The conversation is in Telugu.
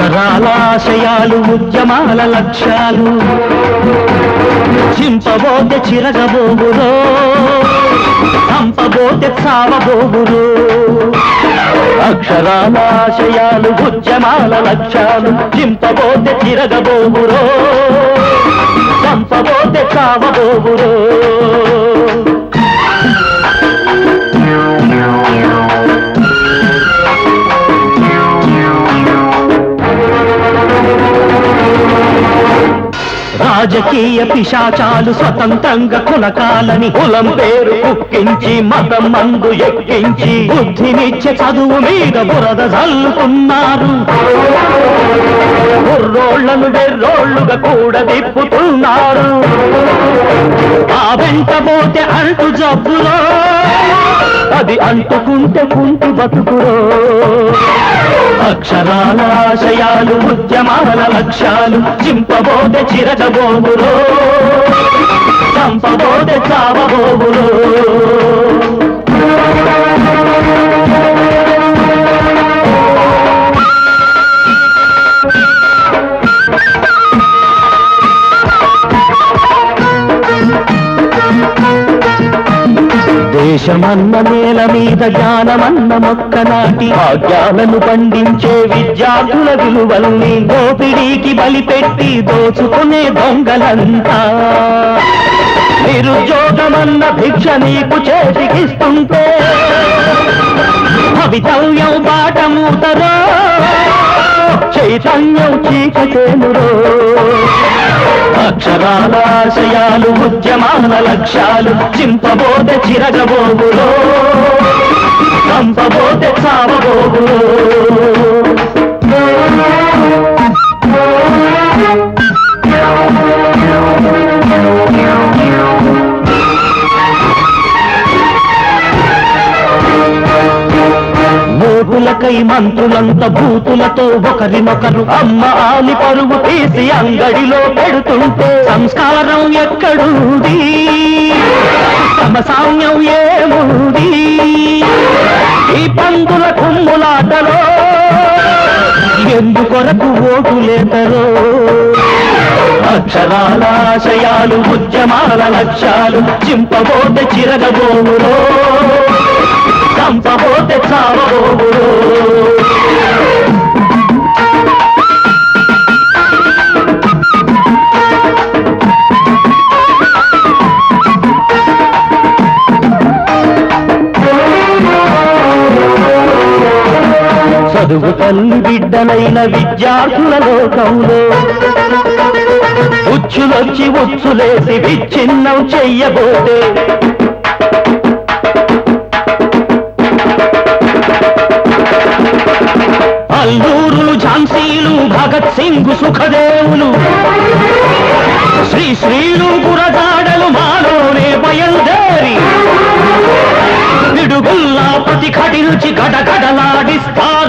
అక్షరాలాశయాలు ఉద్యమాల లక్ష్యాలు. చింపబోతే చిరగబోగురో చంపబోతే చావబోగురు. అక్షరాలాశయాలు ఉద్యమాల లక్ష్యాలు చింపబోతే చిరగబోగురో చంపబోతే చావబోగురో. రాజకీయ పిశాచాలు స్వతంత్రంగా కులకాలని కులం పేరు కుక్కించి మతం మందు ఎక్కించి బుద్ధినిచ్చే చదువు మీద బురద చల్లుతున్నారు. కుర్రోళ్ళను బెర్రోళ్ళుగా కూడా తిప్పుతున్నారు. ఆ వెంట పోతే అంటు జబ్బులో అది అంటుకుంటే కుంటి బతుకురో అక్షరాల ఆశయాలు ఉద్యమాల లక్ష్యాలు చింపబోతే చిరటబోదురో చంపబోతే చావ దేశమన్న నేల మీద జ్ఞానమన్న మొక్క నాటి భాగ్యాలను పండించే విద్యార్థుల విలువల్ని దోపిడీకి బలిపెట్టి దోచుకునే దొంగలంతా. నిరుద్యోగమన్న భిక్ష నీకు చేతికిస్తుంటే భవితవ్యం బాట చైతన్యం చీకచేనురో అక్షరాలాశయాలు ఉద్యమాల లక్ష్యాలు చింపబోతే చిరగబోగులో చంపబోతే చావబోగులో. ఓటులకై మంత్రులంత భూతులతో ఒకరినొకరు అమ్మ ఆని పరుగు తీసి అంగడిలో పెడుతుంటే సంస్కారం ఎక్కడుంది సమసామ్యం ఏముంది ఈ పందుల కుమ్ములాటలో ఎందుకొరకు ఓటులేతరో అక్షరాలాశయాలు ఉద్యమాల లక్ష్యాలు చింపబోతే చిరగబోవులో చంపబోతే చావబోవులో చదువు తల్లి బిడ్డలైన విద్యార్థుల లోకంలో. ఉచ్చులొచ్చి ఉచ్చులేసి విచ్ఛిన్నం చెయ్యబోతే. అల్లూరులు ఝాన్సీలు భగత్ సింగ్ సుఖదేవులు. శ్రీ శ్రీలు గురజాడలు మాలోనే బయలుదేరి. పిడుగుల్లా ప్రతిఘటించి గడగడలాడిస్తా